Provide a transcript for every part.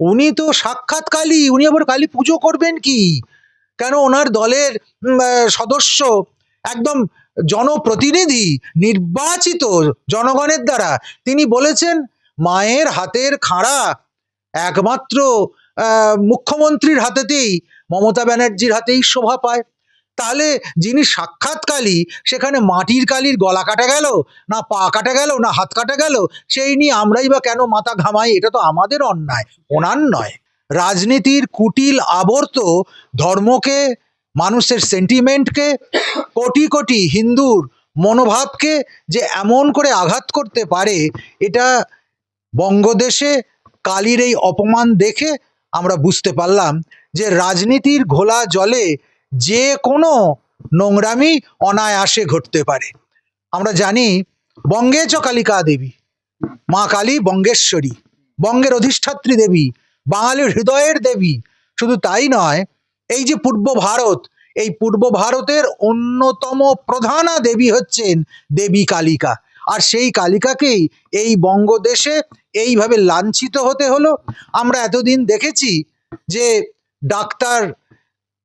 উনি তো সাক্ষাৎ কালী, উনি আবার কালী পুজো করবেন কি? কেন ওনার দলের সদস্য একদম জনপ্রতিনিধি, নির্বাচিত জনগণের দ্বারা তিনি বলেছেন, মায়ের হাতের খাঁড়া একমাত্র মুখ্যমন্ত্রীর হাতেতেই মমতা ব্যানার্জির হাতেই শোভা পায়। তাহলে যিনি সাক্ষাৎ কালী, সেখানে মাটির কালির গলা কাটা গেল, না পা কাটা গেল, না হাত কাটা গেল, সেই নিয়ে আমরাই বা কেন মাথা ঘামাই, এটা তো আমাদের অন্যায়, ওনার নয়। রাজনীতির কুটিল আবর্ত ধর্মকে, মানুষের সেন্টিমেন্টকে কোটি কোটি হিন্দুর মনোভাবকে যে এমন করে আঘাত করতে পারে, এটা বঙ্গদেশে কালীর এই অপমান দেখে আমরা বুঝতে পারলাম যে রাজনীতির ঘোলা জলে যে কোনো নোংরামি অনায়াসে ঘটতে পারে। আমরা জানি বঙ্গে চ কালিকা দেবী, মা কালী বঙ্গেশ্বরী, বঙ্গের অধিষ্ঠাত্রী দেবী, বাঙালির হৃদয়ের দেবী। শুধু তাই নয়, এই যে পূর্ব ভারত, এই পূর্ব ভারতের অন্যতম প্রধানা দেবী হচ্ছেন দেবী কালিকা। আর সেই কালিকাকেই এই বঙ্গদেশে এইভাবে লাঞ্ছিত হতে হলো। আমরা এতদিন দেখেছি যে ডাক্তার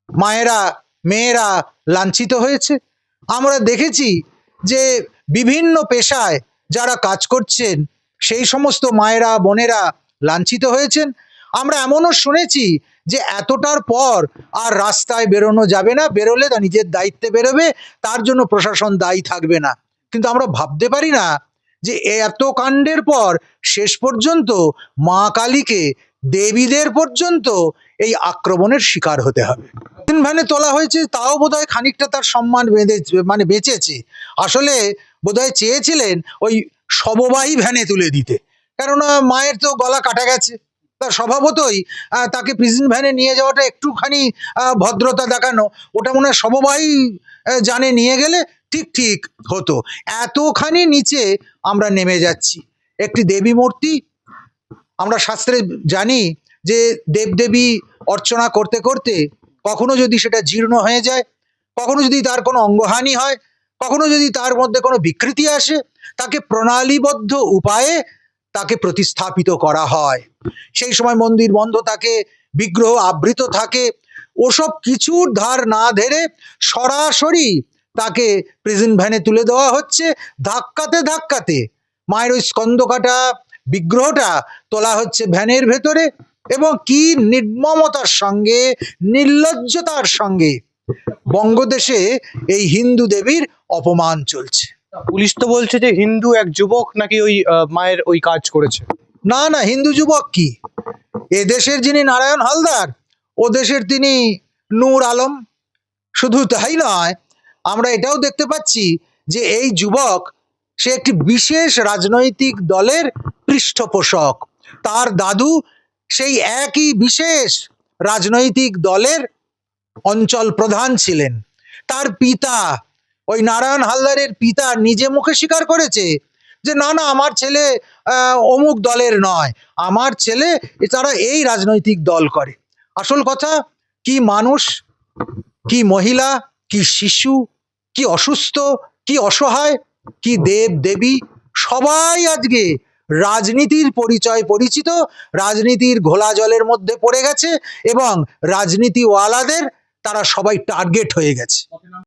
মায়েরা, মেয়েরা লাঞ্ছিত হয়েছে। আমরা দেখেছি যে বিভিন্ন পেশায় যারা কাজ করছেন, সেই সমস্ত মায়েরা, বোনেরা লাঞ্ছিত হয়েছেন। আমরা এমনও শুনেছি যে এতটার পর আর রাস্তায় বেরোনো যাবে না, বেরোলে তা নিজের দায়িত্বে বেরোবে, তার জন্য প্রশাসন দায়ী থাকবে না। কিন্তু আমরা ভাবতে পারি না যে এত কাণ্ডের পর শেষ পর্যন্ত মা কালীকে দেবীদের পর্যন্ত এই আক্রমণের শিকার হতে হবে। তিন ভ্যানে তোলা হয়েছে তাও বোধহয় খানিকটা তার সম্মান বেঁধে মানে বেঁচেছে। আসলে বোধহয় চেয়েছিলেন ওই শববাহী ভ্যানে তুলে দিতে। কেননা মায়ের তো গলা কাটা গেছে। তা স্বভাবতই তাকে প্রিজন ভ্যানে নিয়ে যাওয়াটা একটুখানি ভদ্রতা দেখানো। ওটা মনে হয় আহ, যানে নিয়ে গেলে ঠিক ঠিক হতো। এতখানি নিচে আমরা নেমে যাচ্ছি। একটি দেবী মূর্তি আমরা শাস্ত্রে জানি যে দেবদেবী অর্চনা করতে করতে কখনো যদি সেটা জীর্ণ হয়ে যায়, কখনো যদি তার কোনো অঙ্গহানি হয়, কখনো যদি তার মধ্যে কোনো বিকৃতি আসে, তাকে প্রণালীবদ্ধ উপায়ে তাকে প্রতিস্থাপিত করা হয়। সেই সময় মন্দির বন্ধ থাকে, বিগ্রহ আবৃত থাকে, ওসব কিছুর ধার না ধরে সরাসরি তাকে প্রেজেন্ট ভ্যানে তুলে দেওয়া হচ্ছে। ধাক্কাতে ধাক্কাতে মায়ের ওই স্কন্দকাটা বিগ্রহটা তোলা হচ্ছে ভ্যানের ভেতরে। এবং কি নির্মমতার সঙ্গে নির্লজ্জতার সঙ্গে বঙ্গদেশে এই হিন্দু দেবীর অপমান চলছে। পুলিশ তো বলছে যে হিন্দু এক যুবক নাকি ওই মায়ের ওই কাজ করেছে। না না হিন্দু যুবক কি? এ দেশের যিনি নারায়ণ হালদার ও দেশের তিনি নূর আলম। শুধু তাই নয় আমরা এটাও দেখতে পাচ্ছি যে এই যুবক সে একটি বিশেষ রাজনৈতিক দলের পৃষ্ঠপোষক। তার দাদু সেই একই বিশেষ রাজনৈতিক দলের অঞ্চল প্রধান ছিলেন। তার পিতা, ওই নারায়ণ হালদারের পিতা নিজে মুখে স্বীকার করেছে যে, না না, আমার ছেলে অমুক দলের নয়। আমার ছেলে, তারা এই রাজনৈতিক দল করে। আসল কথা, কি মানুষ, কি মহিলা, কি শিশু, কি অসুস্থ, কি অসহায়, কি দেব দেবী সবাই আজকে রাজনীতির পরিচয় পরিচিত, রাজনীতির ঘোলা জলের মধ্যে পড়ে গেছে এবং রাজনীতিওয়ালাদের, তারা সবাই টার্গেট হয়ে গেছে।